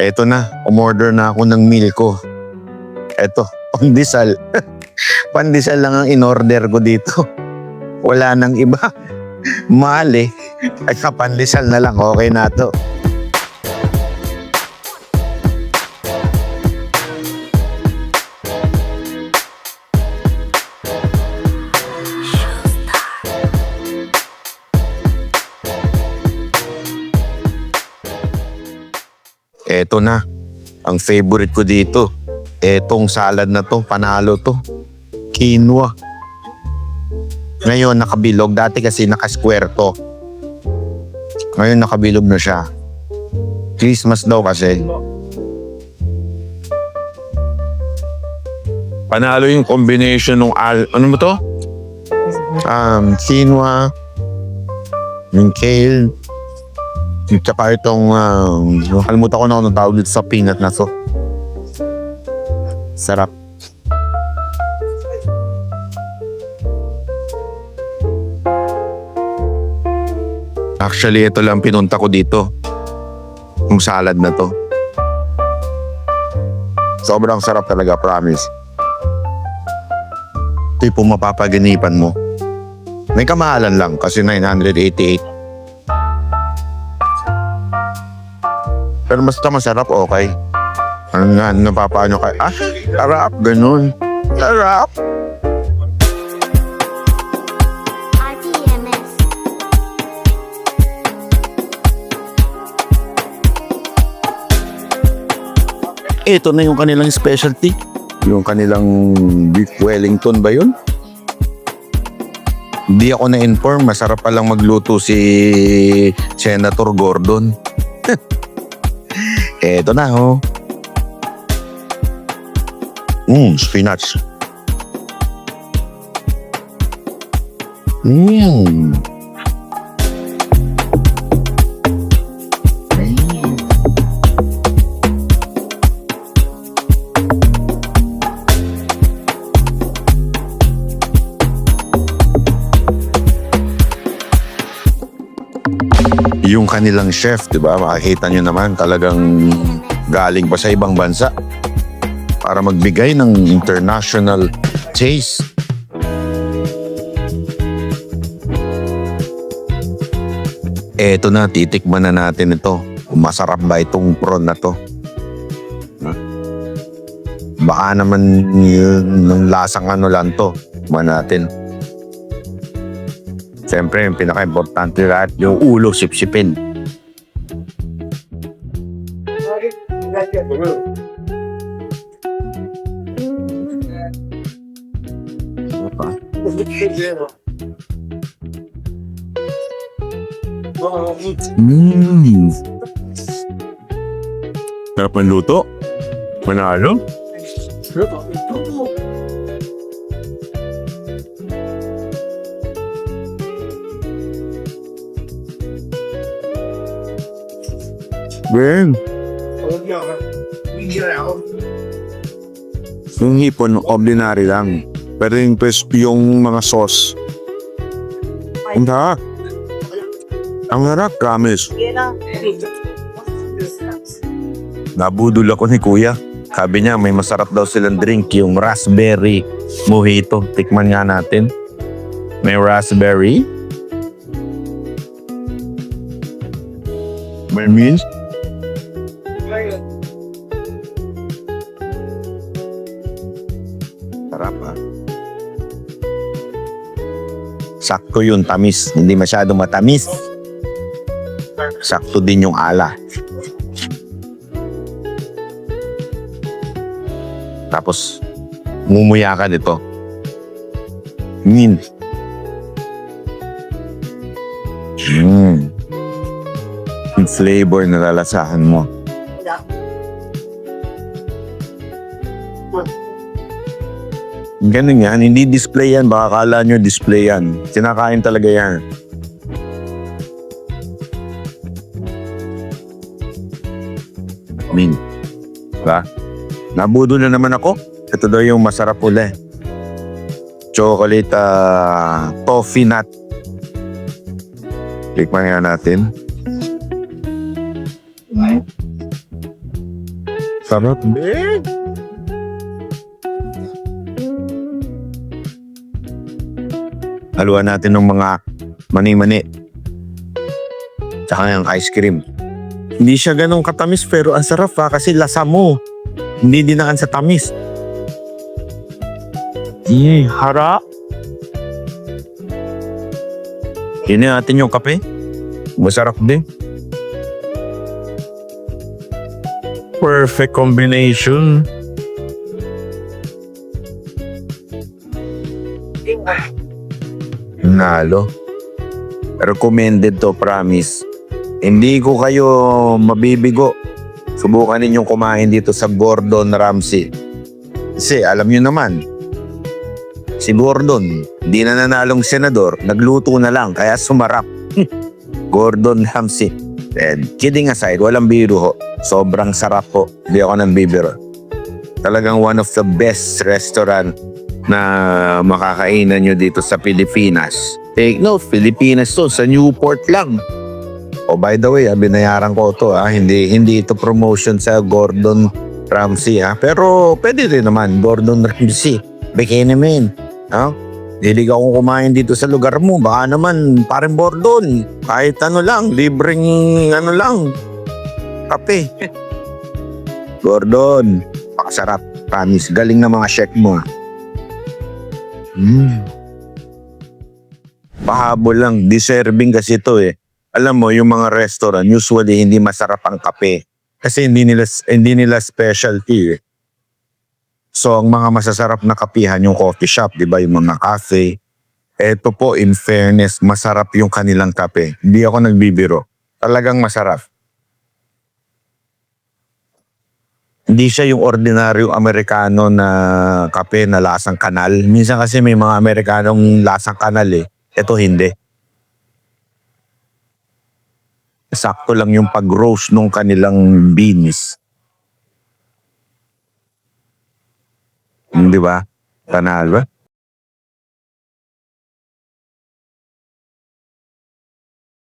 Eto na, umorder na ako ng meal ko. Eto, pandesal. pandesal lang ang in-order ko dito. Wala nang iba. Mahal eh. Ay, pandesal na lang. Okay na to. Eto na. Ang favorite ko dito. Etong salad na to, panalo to. Quinoa. Ngayon nakabilog. Dati kasi naka-square to. Ngayon nakabilog na siya. Christmas daw kasi. Panalo yung combination ng al... Ano mo to? Um, quinoa, yung kale, tsaka itong, um, nakalimutan ko na kung anong tawag dito sa peanut na to. Sarap. Actually, ito lang pinunta ko dito. Yung salad na to. Sobrang sarap talaga, promise. Ito yung mapapaganipan mo. May kamahalan lang kasi 988. Pero basta masarap, okay. Ano nga, napapaano ka? Ah, sarap, ganun. Sarap. RTMS. Ito na yung kanilang specialty. Yung kanilang beef Wellington ba yun? Hindi ako na-inform. Masarap palang magluto si Senator Gordon. Eto na, oh. Mmm, spinach. Mmm. Yung kanilang chef, di ba? Makikita nyo naman talagang galing pa sa ibang bansa para magbigay ng international taste. Eto na, titikman na natin ito. Masarap ba itong prawn na to? Baka naman yun, ng lasang ano lang to. Tikman natin. Siyempre, yung pinaka-importante lahat, yung ulo sipsipin. Ano pa? Mmm. Sarap ng luto. Manalo. Ben, yung hipon, ordinary lang. Pero yung, pres- yung mga sauce, ang sarap. Ang sarap, promise. Nabudol ako ni Kuya. Sabi niya, may masarap daw silang drink, yung raspberry mojito. Tikman nga natin. May raspberry. May mint. Sakto yun, tamis. Hindi masyado matamis. Sakto din yung ala. Tapos, mumuya ka dito. Mint. Mm. Yung flavor na lalasahan mo. Ganun yan, hindi display yan. Baka kala nyo display yan. Sinakain talaga yan. Min. Diba? Nabudo na naman ako. Ito daw yung masarap uli. Chocolate ah, toffee nut. Tikman nga natin. Sarap din. Haluan natin ng mga mani-mani. Tsaka yung ice cream. Hindi siya ganun katamis pero ang sarap ha kasi lasa mo. Hindi dinakan sa tamis. Yee, harap. Yun natin yung kape. Masarap din. Perfect combination. Nalo. Recommended to, promise. Hindi ko kayo mabibigo. Subukan ninyong kumain dito sa Gordon Ramsay. Kasi alam nyo naman, si Gordon, di na nanalong senador, nagluto na lang, kaya sumarap. Gordon Ramsay. And kidding aside, walang biro ho. Sobrang sarap po. Hindi ako nang bibiro. Talagang one of the best restaurant na makakainan nyo dito sa Pilipinas. Take note, Pilipinas to, sa Newport lang. Oh, by the way, ah, binayaran ko to ah. Hindi hindi ito promotion sa Gordon Ramsay ah. Pero pwede rin naman Gordon Ramsay. Bikini man. Ah? Hilig akong kumain dito sa lugar mo. Baka naman, parang Gordon. Kahit ano lang, libreng ano lang. Kape. Gordon, pakasarap. Promise, galing na mga chef mo. ah. Mm. Pahabol lang, deserving kasi ito eh alam mo, yung mga restaurant, usually hindi masarap ang kape. Kasi hindi nila, hindi nila specialty eh. So, ang mga masasarap na kapihan, yung coffee shop, di ba? Yung mga cafe. Eto po, in fairness, masarap yung kanilang kape. Hindi ako nagbibiro. Talagang masarap. Hindi siya yung ordinaryong Amerikano na kape na lasang kanal. Minsan kasi may mga Amerikanong lasang kanal eh. Ito hindi. sakto lang yung pag-roast nung kanilang beans. Di ba? Panalo ba?